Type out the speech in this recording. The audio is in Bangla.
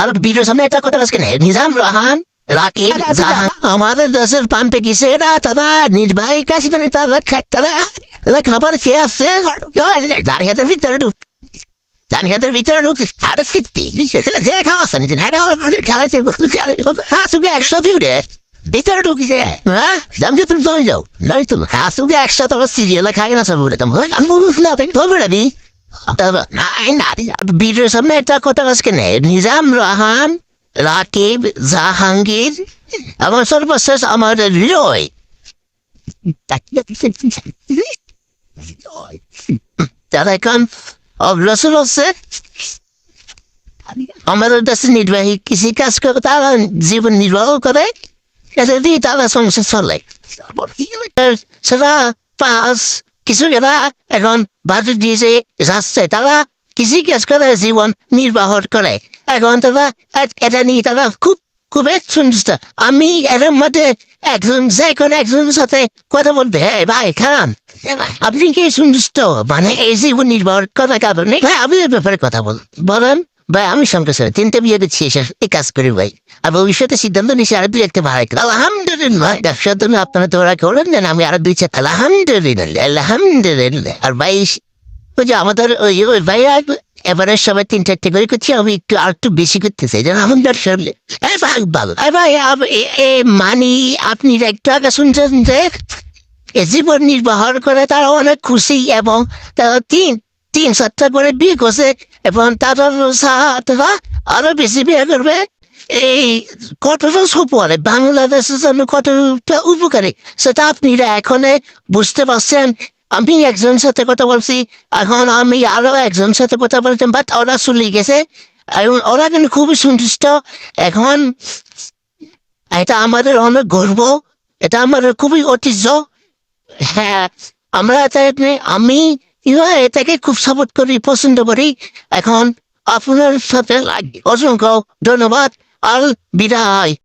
আর ভিডিওর সামনে একটা কথা আজকে নিজাম রহান রাকিব জাহান আমাদের দেশের পাম্পে গেছে এরা তারা নির্বাহী কাছে মানে তারা তারা তারা খাবার খেয়ে আসছে। দাঁড়িয়ে হাতের ভিতরে ঢুক দাঁড়িয়ে হাতের ভিতরে ঢুক আরে ফিরতি যে খাওয়া আসছে নিজে হ্যাঁ খেলাতে হ্যাঁ সুগে একশো ভিউরে ভিতরে ঢুকিছে হ্যাঁ যে তুমি যাও। নাই তো হ্যাঁ সুগে একশো তোমার সিরিয়ালে খাই না সব তুমি আমি না তুমি নাই না ভিডিওর সামনে একটা কথা আজকে নেই নিজাম রহান রাকিব জাহাঙ্গীর আমার সর্বশেষ আমার হৃদয় তারা আমাদের দেশে নির্বাহী কৃষি কাজ করে তারা জীবন নির্বাহ করে এটা তারা সংসার চলে সেটা পাস কিছু এরা এখন বাজেট দিয়েছে যাচ্ছে তারা কৃষি কাজ করে জীবন নির্বাহ করে এখন তারা এটা নিয়ে তারা খুব খুবই সন্তুষ্ট আমি এর মধ্যে একজন যে কোনো একজনের সাথে কথা বলতে হ্যাঁ ভাই খান আপনি কি সন্তুষ্ট মানে এই জীবন নির্বাহ করার কারণে ভাই আমি ব্যাপারে কথা বল বলেন ভাই, আমি স্যার তিনটে বিয়ে দিচ্ছি এসে এই কাজ করি ভাই। আর ভবিষ্যতে সিদ্ধান্ত নিচ্ছি আর দুই একটা ভাড়া আলহামদুলিল্লাহ ব্যবসার জন্য আপনারা তোরা করেন না, আমি আরও দুই চার আলহামদুলিল্লাহ আলহামদুলিল্লাহ। আর ভাই, ওই যে আমাদের ওই ওই ভাই এবারে সবাই তিন চারটে করে করছি, আমি একটু আর একটু বেশি করতে চাই। যেন ব্যবসা এ ভাই ভালো ভাই এ- মানি, আপনি একটু আগে শুনছেন যে এ জীবন নির্বাহ করে তারা অনেক খুশি এবং তারা তিন তিন চারটা করে বিয়ে করছে। এবং তারা আরও বেশি বিয়ে করবে এই কতটা সুপরে বাংলাদেশের জন্য কতটা উপকারী সেটা আপনারা এখন বুঝতে পারছেন আমি একজন সাথে কথা বলছি এখন আমি আরও একজন সাথে কথা বলতাম বাট ওরা চলে গেছে। এবং ওরা কিন্তু খুবই সন্তুষ্ট। এখন, এটা আমাদের অনেক গর্ব। এটা আমাদের খুবই ঐতিহ্য। হ্যাঁ আমরা এটাকে আমি ইয়া, এটাকে খুব সাপোর্ট করি পছন্দ করি। এখন আপনার সাথে অসংখ্য ধন্যবাদ। আর বিদায়।